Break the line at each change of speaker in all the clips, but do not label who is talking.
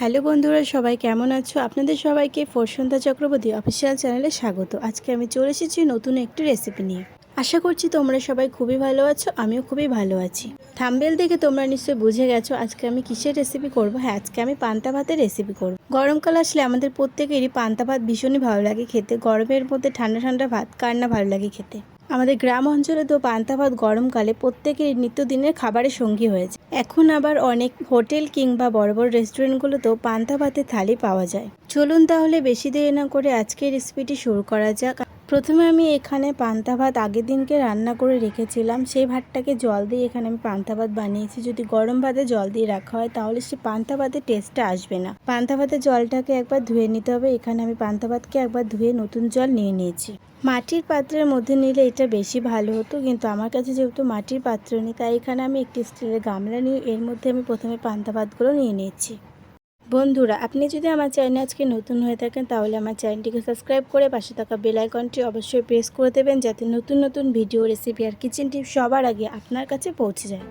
Hello বন্ধুরা, সবাই কেমন আছো? আপনাদের সবাইকে ফোরসন্ধ্যা চক্রবর্তী অফিসিয়াল চ্যানেলে স্বাগত। আজকে আমি চলে এসেছি নতুন একটি রেসিপি নিয়ে। আশা করছি তোমরা সবাই খুবই ভালো আছো, আমিও খুবই ভালো আছি। থাম্বেল দেখে তোমরা নিশ্চয়ই বুঝে গেছো আজকে আমি কিসের রেসিপি করব। হ্যাঁ আজকে আমি পান্তা ভাতের রেসিপি করব। গরমকাল আসলে আমাদের প্রত্যেকেরই পান্তা ভাত ভীষণই ভালো লাগে খেতে। গরমের মধ্যে ঠান্ডা ঠান্ডা ভাত, কার না ভালো লাগে খেতে? আমাদের গ্রাম অঞ্চলে তো পান্তা ভাত গরমকালে প্রত্যেকের নিত্যদিনের খাবারের সঙ্গী হয়েছে। এখন আবার অনেক হোটেল কিংবা বড় বড় রেস্টুরেন্টগুলোতেও পান্তা ভাতের থালি পাওয়া যায়। চলুন তাহলে বেশি দেরি না করে আজকের রেসিপিটি শুরু করা যাক। প্রথমে আমি এখানে পান্তা ভাত আগের দিনকে রান্না করে রেখেছিলাম। সেই ভাতটাকে জল দিয়ে এখানে আমি পান্তা ভাত বানিয়েছি। যদি গরম ভাতে জল দিয়ে রাখা হয় তাহলে সে পান্তা ভাতের টেস্টটা আসবে না। পান্তা ভাতের জলটাকে একবার ধুয়ে নিতে হবে। এখানে আমি পান্তা ভাতকে একবার ধুয়ে নতুন জল নিয়ে নিয়েছি। মাটির পাত্রের মধ্যে নিলে এটা বেশি ভালো হতো, কিন্তু আমার কাছে যেহেতু মাটির পাত্র নেই, তাই এখানে আমি একটি স্টিলের গামলা নিয়ে এর মধ্যে আমি প্রথমে পান্তা ভাতগুলো নিয়ে নিয়েছি। বন্ধুরা, আপনি যদি আমার চ্যানেলে আজকে নতুন হয়ে থাকেন, তাহলে আমার চ্যানেলটিকে সাবস্ক্রাইব করে পাশে থাকা বেল আইকনটি অবশ্যই প্রেস করে দেবেন, যাতে নতুন নতুন ভিডিও রেসিপি আর কিচেন টিপ সবার আগে আপনার কাছে পৌঁছে যায়।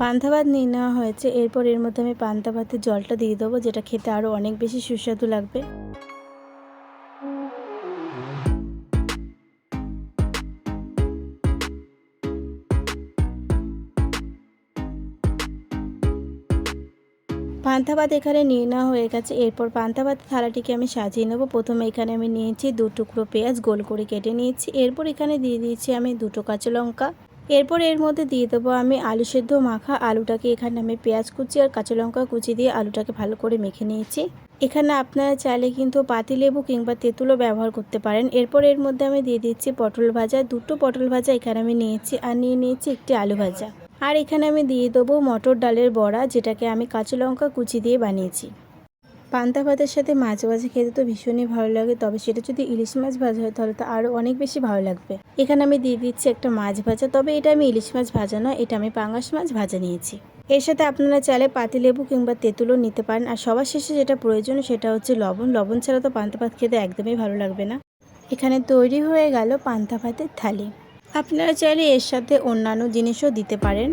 পান্তা ভাত নিয়ে নেওয়া হয়েছে। এরপর এর মধ্যে আমি পান্তা ভাতের জলটা দিয়ে দেবো, যেটা খেতে আরও অনেক বেশি সুস্বাদু লাগবে। পান্তা ভাত এখানে নিয়ে নেওয়া হয়ে গেছে। এরপর পান্তা ভাতের থালাটিকে আমি সাজিয়ে নেব। প্রথমে এখানে আমি নিয়েছি দু টুকরো পেঁয়াজ গোল করে কেটে নিয়েছি। এরপর এখানে দিয়ে দিয়েছি আমি দুটো কাঁচা লঙ্কা। এরপর এর মধ্যে দিয়ে দেবো আমি আলু সেদ্ধ মাখা। আলুটাকে এখানে আমি পেঁয়াজ কুচি আর কাঁচা লঙ্কা কুচি দিয়ে আলুটাকে ভালো করে মেখে নিয়েছি। এখানে আপনারা চাইলে কিন্তু পাতিলেবু কিংবা তেঁতুলও ব্যবহার করতে পারেন। এরপর এর মধ্যে আমি দিয়ে দিচ্ছি পটল ভাজা। দুটো পটল ভাজা এখানে আমি নিয়েছি। আর নিয়ে নিয়েছি একটি আলু ভাজা। আর এখানে আমি দিয়ে দেবো মটর ডালের বড়া, যেটাকে আমি কাঁচা লঙ্কা কুচি দিয়ে বানিয়েছি। পান্তা ভাতের সাথে মাছ ভাজা খেতে তো ভীষণই ভালো লাগে, তবে সেটা যদি ইলিশ মাছ ভাজা হয়, তাহলে তো আরও অনেক বেশি ভালো লাগবে। এখানে আমি দিয়ে দিচ্ছি একটা মাছ ভাজা, তবে এটা আমি ইলিশ মাছ ভাজা নয়, এটা আমি পাঙ্গাস মাছ ভাজা নিয়েছি। এর সাথে আপনারা চাইলে পাতিলেবু কিংবা তেঁতুলও নিতে পারেন, আর সবার শেষে যেটা প্রয়োজন সেটা হচ্ছে লবণ। লবণ ছাড়া তো পান্তা ভাত খেতে একদমই ভালো লাগবে না। এখানে তৈরি হয়ে গেল পান্তা ভাতের থালি। আপনারা চাইলে এর সাথে অন্যান্য জিনিসও দিতে পারেন।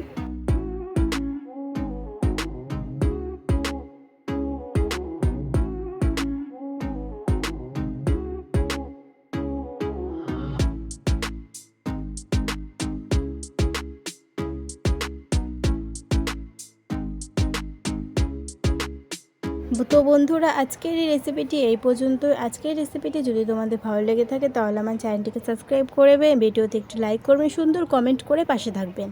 তো বন্ধুরা, আজকের এই রেসিপিটি এই পর্যন্ত আজকের রেসিপিটি যদি তোমাদের ভালো লেগে থাকে, তাহলে আমার চ্যানেলটিকে সাবস্ক্রাইব করবে ভিডিওতে একটু লাইক করবেন, সুন্দর কমেন্ট করে পাশে থাকবেন।